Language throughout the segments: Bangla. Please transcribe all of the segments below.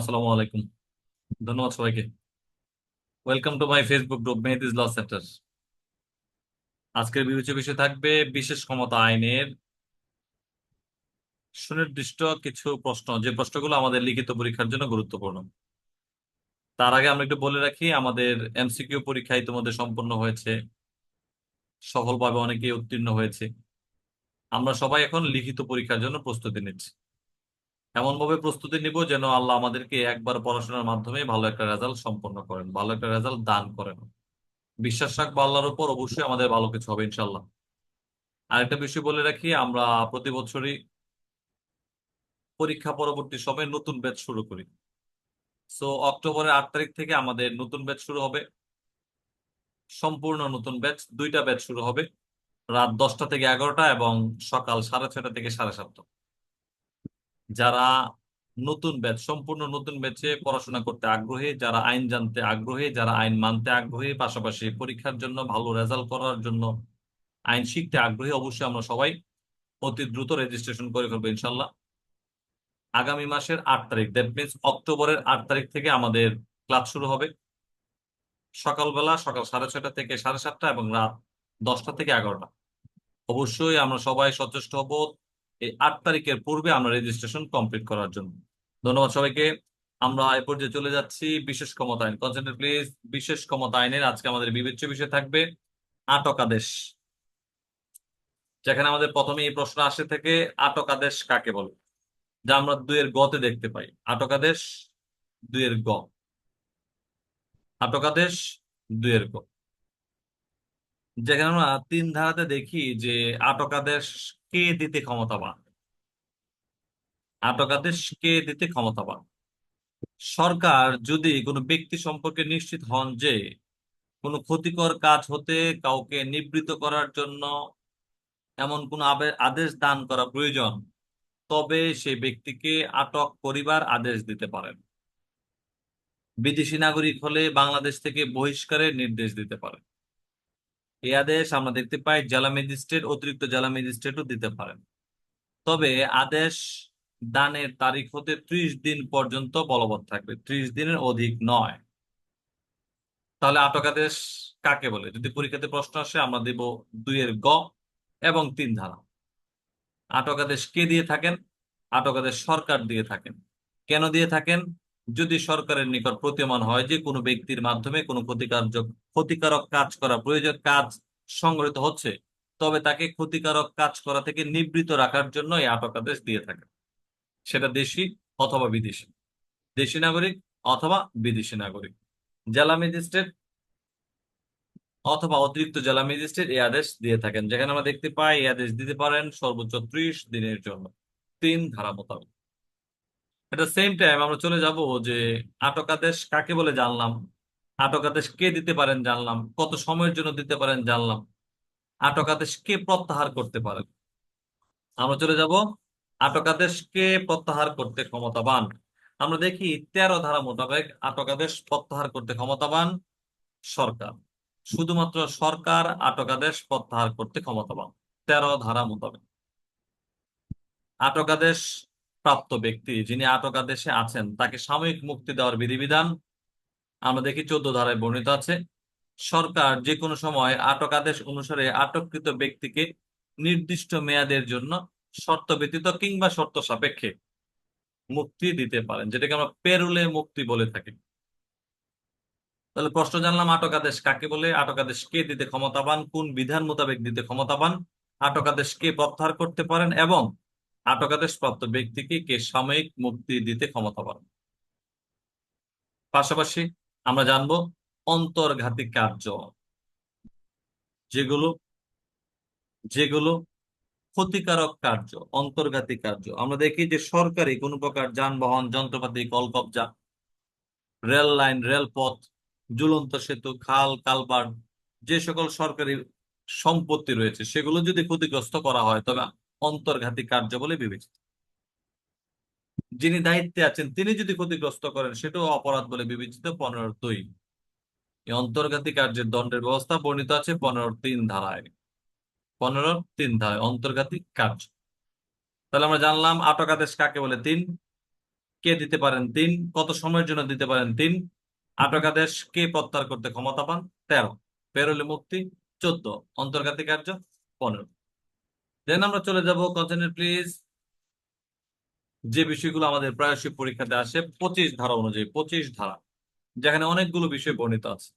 আসসালামু আলাইকুম। ধন্যবাদ সবাইকে। Welcome to my Facebook group Mehedi's law centre আজকের বিবেচ্য বিষয় থাকবে বিশেষ ক্ষমতা আইনের সুনির্দিষ্ট কিছু প্রশ্ন। যে প্রশ্নগুলো আমাদের লিখিত পরীক্ষার জন্য গুরুত্বপূর্ণ। তার আগে আমরা একটু বলে রাখি, আমাদের এমসিকিউ পরীক্ষা ইতিমধ্যে সম্পন্ন হয়েছে। সফলভাবে অনেকেই উত্তীর্ণ হয়েছে। আমরা সবাই এখন লিখিত পরীক্ষার জন্য প্রস্তুতি নিচ্ছি। এমন ভাবে প্রস্তুতি নিব যেন আল্লাহ আমাদেরকে একবার পড়াশোনার মাধ্যমে ভালো একটা রেজাল্ট সম্পন্ন করেন, ভালো একটা রেজাল্ট দান করেন। বিশ্বাস রাখব আল্লাহর উপর, অবশ্যই আমাদের ভালো কিছু হবে ইনশাল্লাহ আরেকটা বিষয় বলে রাখি, আমরা প্রতি বছরই পরীক্ষা পরবর্তী সময়ে নতুন ব্যাচ শুরু করি। সো অক্টোবরের আট তারিখ থেকে আমাদের নতুন ব্যাচ শুরু হবে। সম্পূর্ণ নতুন ব্যাচ দুইটা ব্যাচ শুরু হবে। রাত দশটা থেকে এগারোটা এবং সকাল সাড়ে ছয়টা থেকে সাড়ে সাতটা। যারা নতুন ব্যাচ, সম্পূর্ণ নতুন ব্যাচে পড়াশোনা করতে আগ্রহী, যারা আইন জানতে আগ্রহী, যারা আইন মানতে আগ্রহী, পাশাপাশি পরীক্ষার জন্য ভালো রেজাল্ট করার জন্য আইন শিখতে আগ্রহী, অবশ্যই আমরা সবাই অতি দ্রুত রেজিস্ট্রেশন করে ফেলব ইনশাল্লাহ আগামী মাসের আট তারিখ দ্যাট মিনস অক্টোবরের আট তারিখ থেকে আমাদের ক্লাস শুরু হবে। সকালবেলা সকাল সাড়ে ছয়টা থেকে সাড়ে সাতটা এবং রাত দশটা থেকে এগারোটা। অবশ্যই আমরা সবাই সচেষ্ট হব। এই আট তারিখের পূর্বে আমরা রেজিস্ট্রেশন কমপ্লিট করার জন্য। ধন্যবাদ সবাইকে। আমরা এ পর্যায়ে চলে যাচ্ছি। বিশেষ ক্ষমতা আইন কনসেন্ট্রেট প্লিজ বিশেষ ক্ষমতা আইনের আজকে আমাদের বিবেচ্য বিষয় থাকবে আটক আদেশ যেখানে আমাদের প্রথমে এই প্রশ্ন আসে থেকে আটক আদেশ কাকে বলে? যা আমরা দুইয়ের গতে দেখতে পাই। আটক আদেশ দুইয়ের গ। আটক আদেশ দুইয়ের গ। যেখানে আমরা তিন ধারাতে দেখি যে আটক আদেশ কে দিতে ক্ষমতাবান? আটক আদেশ কে দিতে ক্ষমতাবান। সরকার যদি কোনো ব্যক্তি সম্পর্কে নিশ্চিত হন যে কোনো ক্ষতিকর কাজ হতে কাউকে নিবৃত করার জন্য এমন কোন আদেশ দান করা প্রয়োজন, তবে সেই ব্যক্তিকে আটক করিবার আদেশ দিতে পারেন। বিদেশি নাগরিক হলে বাংলাদেশ থেকে বহিষ্কারের নির্দেশ দিতে পারেন। এই আদেশ আমরা দেখতে পাই জেলা ম্যাজিস্ট্রেট অতিরিক্ত জেলা ম্যাজিস্ট্রেটও দিতে পারেন। তবে আদেশ দানের তারিখ হতে ত্রিশ দিন পর্যন্ত বলবৎ থাকবে। ত্রিশ দিনের অধিক নয়। তাহলে আটক আদেশ কাকে বলে? যদি পরীক্ষাতে প্রশ্ন আসে, আমরা দেব দুইয়ের গ এবং তিন ধারা। আটক আদেশ কে দিয়ে থাকেন? আটক আদেশ সরকার দিয়ে থাকেন। কেন দিয়ে থাকেন? যদি সরকারের নিকট প্রতীয়মান হয় যে কোনো ব্যক্তির মাধ্যমে কোনো ক্ষতিকারক ক্ষতিকারক কাজ করা প্রয়োজন, কাজ সংগঠিত হচ্ছে, তবে তাকে ক্ষতিকারক কাজ করা থেকে নিবৃত রাখার জন্য এই আটক আদেশ দিয়ে থাকে। সেটা দেশি অথবা বিদেশি? দেশি নাগরিক অথবা বিদেশি নাগরিক? জেলা ম্যাজিস্ট্রেট অথবা অতিরিক্ত জেলা ম্যাজিস্ট্রেট এই আদেশ দিয়ে থাকেন। যেখানে আমরা দেখতে পাই, এই আদেশ দিতে পারেন সর্বোচ্চ ত্রিশ দিনের জন্য। তিন ধারা মোতাবেক। এটা সেম টাইম আমরা চলে যাব যে আটক আদেশ কাকে বলে জানলাম? আটক আদেশ কে দিতে পারেন জানলাম? কত সময়ের জন্য দিতে পারেন জানলাম? আটক আদেশ কে প্রত্যাহার করতে পারেন আমরা চলে যাব আটক আদেশ কে প্রত্যাহার করতে ক্ষমতাবান? আমরা দেখি তেরো ধারা মোতাবেক আটক আদেশ প্রত্যাহার করতে ক্ষমতাবান সরকার। শুধুমাত্র সরকার আটক আদেশ প্রত্যাহার করতে ক্ষমতাবান। তেরো ধারা মোতাবেক। আটক আদেশ প্রাপ্ত ব্যক্তি যিনি আটক আদেশে আছেন, তাকে সাময়িক মুক্তি দেওয়ার বিধিবিধান আমরা দেখি চোদ্দ ধারায় বর্ণিত আছে। সরকার যে কোনো সময় আটক আদেশ অনুসারে আটককৃত ব্যক্তিকে নির্দিষ্ট মেয়াদের জন্য শর্ত ব্যতীত কিংবা শর্ত সাপেক্ষে মুক্তি দিতে পারেন, যেটাকে আমরা পেরুলে মুক্তি বলে থাকি। তাহলে প্রশ্ন জানলাম আটক আদেশ কাকে বলে? আটক আদেশ কে দিতে ক্ষমতাবান? কোন বিধান মোতাবেক দিতে ক্ষমতাবান? আটক আদেশ কে প্রত্যাহার করতে পারেন? এবং আটক আদেশ প্রাপ্ত ব্যক্তিকে কে সাময়িক মুক্তি দিতে ক্ষমতাবান পাশাপাশি আমরা জানব অন্তর্ঘাতী কার্য। যেগুলো যেগুলো ক্ষতিকারক কার্য, অন্তর্ঘাতী কার্য। আমরা দেখি যে সরকারি কোনো প্রকার যানবাহন, যন্ত্রপাতি, কলকবজা, রেল লাইন, রেলপথ, ঝুলন্ত সেতু, খাল কালভার্ট যে সকল সরকারি সম্পত্তি রয়েছে, সেগুলো যদি ক্ষতিগ্রস্ত করা হয়, তবে অন্তর্ঘাতী কার্য বলে বিবেচিত। যিনি দায়িত্বে আছেন, তিনি যদি ক্ষতিগ্রস্ত করেন, সেটাও অপরাধ বলে বিবেচিত পনেরো দুই। অন্তর্ঘাতী কার্যের দণ্ডের ব্যবস্থা বর্ণিত আছে পনেরো তিন ধারায়। পনেরো তিন ধারায় অন্তর্ঘাতী কার্য। তাহলে আমরা জানলাম আটক আদেশ কাকে বলে তিন? কে দিতে পারেন তিন? কত সময়ের জন্য দিতে পারেন তিন? আটকাদেশ কে প্রত্যাহার করতে ক্ষমতা পান তেরো। পেরোলে মুক্তি, চোদ্দ। অন্তর্ঘাতী কার্য, পনেরো। দেন আমরা চলে যাব কনসেন্ট্রেট প্লিজ যে বিষয়গুলো আমাদের প্রায়শই পরীক্ষাতে আসে, পঁচিশ ধারা অনুযায়ী, পঁচিশ ধারা, যেখানে অনেকগুলো বিষয় বর্ণিত আছে।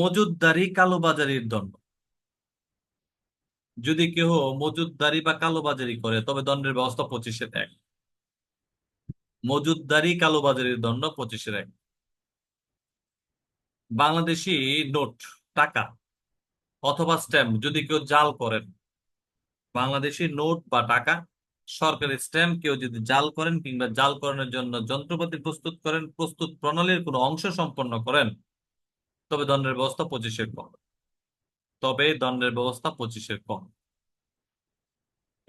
মজুদদারি কালোবাজারির দণ্ড। যদি কেহ মজুদদারি বা কালোবাজারি করে, তবে দণ্ডের ব্যবস্থা পঁচিশের এক। মজুদদারি কালোবাজারির দণ্ড পঁচিশের এক। বাংলাদেশি নোট, টাকা। অথবা স্ট্যাম্প যদি কেউ জাল করেন, বাংলাদেশি নোট বা টাকা, সরকারি স্ট্যাম্প কেউ যদি জাল করেন কিংবা জাল করানোর জন্য যন্ত্রপাতি প্রস্তুত করেন, প্রস্তুত প্রণালীর কোনো অংশ সম্পন্ন করেন, তবে দণ্ডের ব্যবস্থা পঁচিশের কম। তবে দণ্ডের ব্যবস্থা পঁচিশের কম।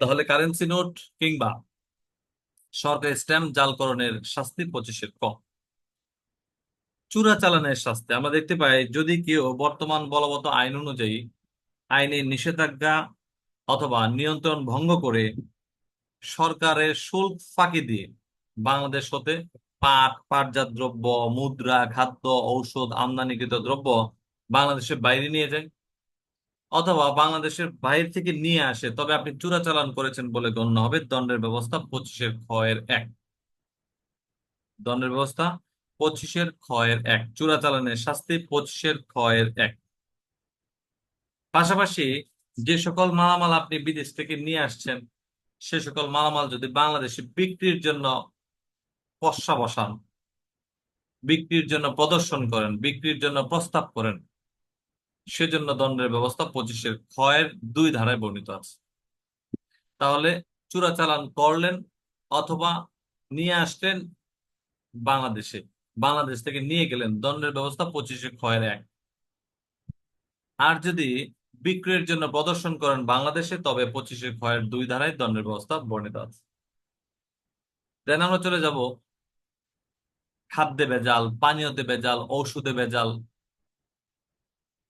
তাহলে কারেন্সি নোট কিংবা সরকারি স্ট্যাম্প জালকরণের শাস্তি পঁচিশের কম। চোরাচালানের শাস্তি। আমরা দেখতে পাই, যদি কেউ বর্তমান বলবৎ আইন অনুযায়ী আইনের নিষেধাজ্ঞা অথবা নিয়ন্ত্রণ ভঙ্গ করে সরকারের শুল্ক ফাঁকি দিয়ে বাংলাদেশ হতে পাট, পাটজাত দ্রব্য, মুদ্রা, খাদ্য, ঔষধ, আমদানিকৃত দ্রব্য বাংলাদেশের বাইরে নিয়ে যায় অথবা বাংলাদেশের বাইরে থেকে নিয়ে আসে, তবে আপনি চোরাচালান করেছেন বলে গণ্য হবে। দণ্ডের ব্যবস্থা পঁচিশের ক্ষয়ের এক। দণ্ডের ব্যবস্থা পঁচিশের ক্ষয়ের এক চোরাচালানের শাস্তি পঁচিশের ক্ষয়ের এক। পাশাপাশি যে সকল মালামাল আপনি বিদেশ থেকে নিয়ে আসছেন, সে সকল মালামাল যদি বাংলাদেশে বিক্রির জন্য পশা বসান, বিক্রির জন্য প্রদর্শন করেন, বিক্রির জন্য প্রস্তাব করেন, সেজন্য দণ্ডের ব্যবস্থা পঁচিশের ক্ষয়ের দুই ধারায় বর্ণিত আছে। তাহলে চোরাচালান করলেন অথবা নিয়ে আসলেন বাংলাদেশে। বাংলাদেশ থেকে নিয়ে গেলেন, দণ্ডের ব্যবস্থা পঁচিশে ক্ষয়ের এক। আর যদি বিক্রয়ের জন্য প্রদর্শন করেন বাংলাদেশে, তবে পঁচিশে ক্ষয়ের দুই ধারায় দণ্ডের ব্যবস্থা বর্ণিত আছে। দেন আমরা চলে যাব খাদ্যে ভেজাল, পানীয়তে ভেজাল, ঔষধে ভেজাল।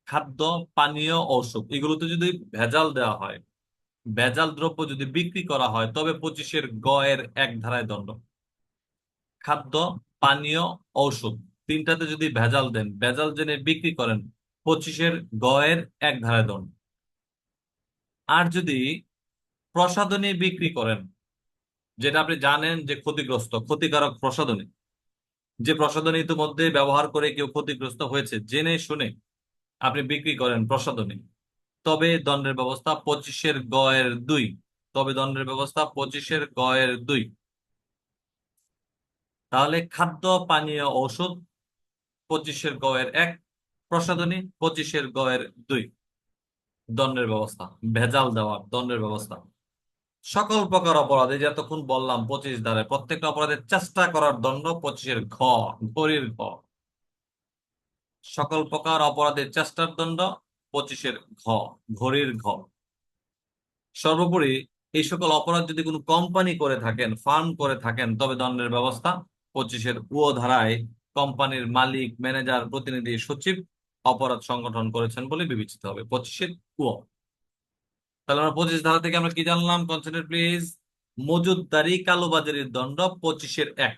খাদ্য, পানীয়, ঔষধ, এগুলোতে যদি ভেজাল দেওয়া হয়, ভেজাল দ্রব্য যদি বিক্রি করা হয়, তবে পঁচিশের গয়ের এক ধারায় দণ্ড। খাদ্য পানীয় ঔষধ। তিনটাতে যদি ভেজাল দেন, ভেজাল জেনে বিক্রি করেন পঁচিশের গয়ের এক ধারায় দণ্ড আর যদি প্রসাধনী বিক্রি করেন, যেটা আপনি জানেন যে ক্ষতিগ্রস্ত, ক্ষতিকারক প্রসাধনী, যে প্রসাধনী ইতিমধ্যে ব্যবহার করে কেউ ক্ষতিগ্রস্ত হয়েছে, জেনে শুনে আপনি বিক্রি করেন প্রসাধনী, তবে দণ্ডের ব্যবস্থা পঁচিশের গয়ের দুই, তবে দণ্ডের ব্যবস্থা পঁচিশের গয়ের দুই। তাহলে খাদ্য, পানীয় ঔষধ পঁচিশের গয়ের এক, প্রসাধনী পঁচিশের গয়ের দুই। দণ্ডের ব্যবস্থা, ভেজাল দেওয়ার দণ্ডের ব্যবস্থা। সকল প্রকার অপরাধ এই যে এতক্ষণ বললাম পঁচিশ ধারায় প্রত্যেকটা অপরাধের চেষ্টা করার দণ্ড পঁচিশের ঘ, ঘড়ির ঘ। সকল প্রকার অপরাধের চেষ্টার দণ্ড পঁচিশের ঘ, ঘড়ির ঘ। সর্বোপরি এই সকল অপরাধ যদি কোনো কোম্পানি করে থাকেন, ফার্ম করে থাকেন, তবে দণ্ডের ব্যবস্থা পঁচিশের উ ধারায় কোম্পানির মালিক, ম্যানেজার, প্রতিনিধি, সচিব অপরাধ সংগঠন করেছেন বলে বিবেচিত হবে পঁচিশের উ তাহলে আমরা পঁচিশ ধারা থেকে আমরা কি জানলাম? কনসেন্ট্রেট প্লিজ মজুদদারি কালোবাজারির দণ্ড পঁচিশের এক।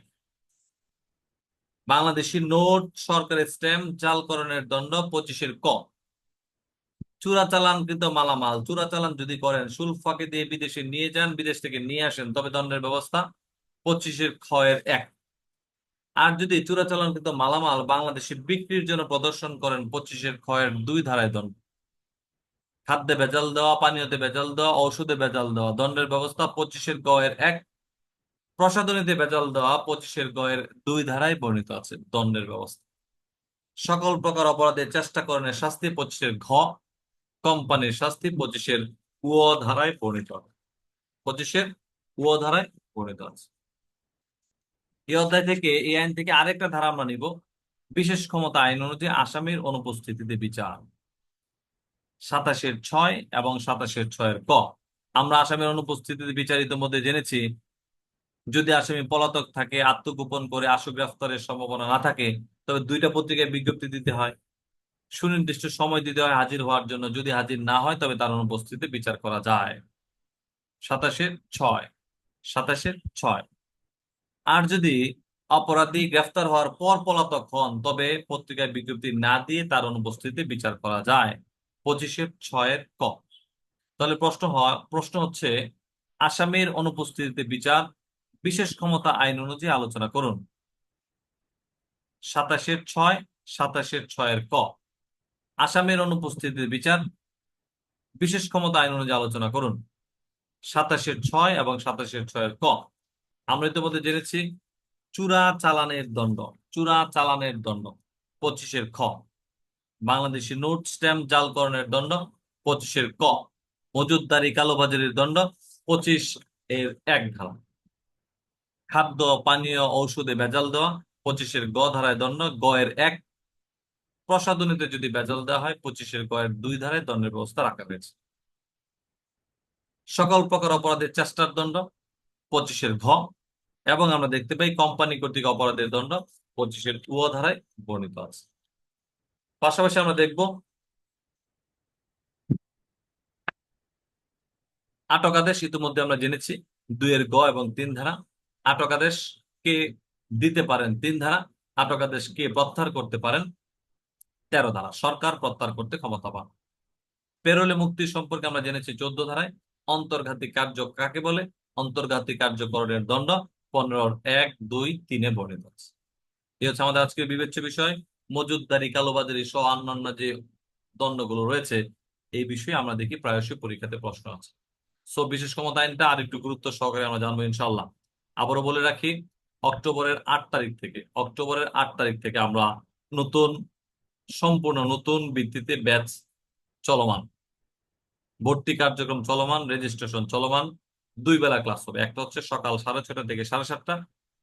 বাংলাদেশি নোট সরকারের স্ট্যাম্প, জালকরণের দণ্ড পঁচিশের ক। চোরাচালানকৃত মালামাল চোরাচালান যদি করেন, শুল্ক ফাঁকি দিয়ে বিদেশে নিয়ে যান, বিদেশ থেকে নিয়ে আসেন, তবে দণ্ডের ব্যবস্থা পঁচিশের ক্ষয়ের এক। আর যদি চোরাচালানকৃত মালামাল বাংলাদেশে বিক্রির জন্য প্রদর্শন করেন, পঁচিশের ক্ষয়ের দুই ধারায় দণ্ড। খাদ্যে ভেজাল দেওয়া, পানীয়তে ভেজাল দেওয়া, ঔষধে ভেজাল দেওয়া, দণ্ডের ব্যবস্থা পঁচিশের গয়ের এক, প্রসাধনীতে ভেজাল দেওয়া পঁচিশের গয়ের দুই ধারায় বর্ণিত আছে, দণ্ডের ব্যবস্থা। সকল প্রকার অপরাধের চেষ্টা করণের শাস্তি পঁচিশের ঘ, কোম্পানির শাস্তি পঁচিশের উ ধারায় বর্ণিত পঁচিশের উ ধারায় বর্ণিত আছে। এই অধ্যায় থেকে, এই আইন থেকে আরেকটা ধারা আমরা নিব। বিশেষ ক্ষমতা আইন অনুযায়ী আসামির অনুপস্থিতিতে বিচার। সাতাশের ছয় এবং সাতাশের ছয়ের ক। আমরা আসামির অনুপস্থিতিতে বিচারিত মধ্যে জেনেছি, যদি আসামি পলাতক থাকে, আত্মগোপন করে আশু গ্রেফতারের সম্ভাবনা না থাকে, তবে দুইটা পত্রিকায় বিজ্ঞপ্তি দিতে হয়। সুনির্দিষ্ট সময় দিতে হয় হাজির হওয়ার জন্য। যদি হাজির না হয়, তবে তার অনুপস্থিতিতে বিচার করা যায়। সাতাশের ছয়। সাতাশের ছয়। আর যদি অপরাধী গ্রেফতার হওয়ার পর পলাতক হন, তবে পত্রিকায় বিজ্ঞপ্তি না দিয়ে তার অনুপস্থিতিতে বিচার করা যায়। পঁচিশের ছয়ের ক। তাহলে প্রশ্ন হয়, প্রশ্ন হচ্ছে, আসামের অনুপস্থিতিতে বিচার বিশেষ ক্ষমতা আইন অনুযায়ী আলোচনা করুন। সাতাশের ছয় সাতাশের ছয়ের ক। আসামের অনুপস্থিতিতে বিচার বিশেষ ক্ষমতা আইন অনুযায়ী আলোচনা করুন। সাতাশের ছয় এবং সাতাশের ছয়ের ক। আমরা ইতিমধ্যে জেনেছি চূড়া চালানের দণ্ড, চূড়া চালানের দণ্ড, পঁচিশের খ। বাংলাদেশি নোট স্ট্যাম্প জালকরণের দণ্ড, পঁচিশের ক। মজুদদারি কালোবাজারির দণ্ড, পঁচিশ এর এক ধারা। খাদ্য, পানীয়, ঔষধে ভেজাল দেওয়া, পঁচিশের গ ধারায় দণ্ড, গ এর এক। প্রসাধনীতে যদি ভেজাল দেওয়া হয়, পঁচিশের গ এর দুই ধারায় দণ্ডের ব্যবস্থা রাখা হয়েছে। সকল প্রকার অপরাধের চেষ্টার দণ্ড, পঁচিশের ঘ। এবং আমরা দেখতে পাই কোম্পানি কর্তৃক অপরাধের দণ্ড পঁচিশের উ ধারায় বর্ণিত আছে। পাশাপাশি আমরা দেখব আটক আদেশ ইতিমধ্যে আমরা জেনেছি, দুইয়ের গ এবং তিন ধারা। আটক আদেশ কে দিতে পারেন? তিন ধারা। আটক আদেশ কে প্রত্যাহার করতে পারেন? তেরো ধারা। সরকার প্রত্যাহার করতে ক্ষমতা পান। পেরোলে মুক্তি সম্পর্কে আমরা জেনেছি চোদ্দ ধারায়। অন্তর্ঘাতী কার্য কাকে বলে? অন্তর্ঘাতী কার্যকরণের দণ্ড। পনেরোর এক, দুই, তিনে বর্ণিত আছে এই হচ্ছে আমাদের আজকের বিবেচ্য বিষয়। মজুদদারি কালোবাজারি সহ অন্যান্য যে দণ্ডগুলো রয়েছে, এই বিষয়ে আমরা দেখি প্রায়শই পরীক্ষাতে প্রশ্ন আছে। সো, বিশেষ ক্ষমতা আইনটা আর একটু গুরুত্ব সহকারে আমরা জানব ইনশাল্লাহ আবারও বলে রাখি, অক্টোবরের আট তারিখ থেকে, অক্টোবরের আট তারিখ থেকে আমরা নতুন, সম্পূর্ণ নতুন ভিত্তিতে ব্যাচ চলমান। ভর্তি কার্যক্রম চলমান রেজিস্ট্রেশন চলমান। দুই বেলা ক্লাস হবে। একটা হচ্ছে সকাল সাড়ে ছটা থেকে সাড়ে সাতটা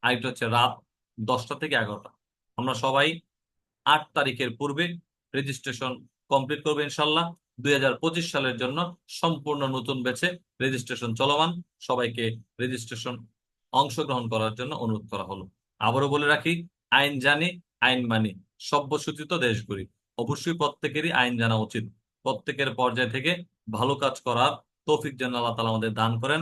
আরেকটা হচ্ছে রাত দশটা থেকে এগারোটা। আমরা সবাই আট তারিখের পূর্বে রেজিস্ট্রেশন কমপ্লিট করব ইনশাল্লাহ। দুই হাজার পঁচিশ সালের জন্য সম্পূর্ণ নতুন ব্যাচে রেজিস্ট্রেশন চলমান। সবাইকে রেজিস্ট্রেশন অংশগ্রহণ করার জন্য অনুরোধ করা হলো। আবারও বলে রাখি, আইন জানি, আইন মানি সভ্যসূচিত দেশ গড়ি অবশ্যই প্রত্যেকেরই আইন জানা উচিত। প্রত্যেকের পর্যায় থেকে ভালো কাজ করার তৌফিক যেন আল্লাহ তালা আমাদের দান করেন।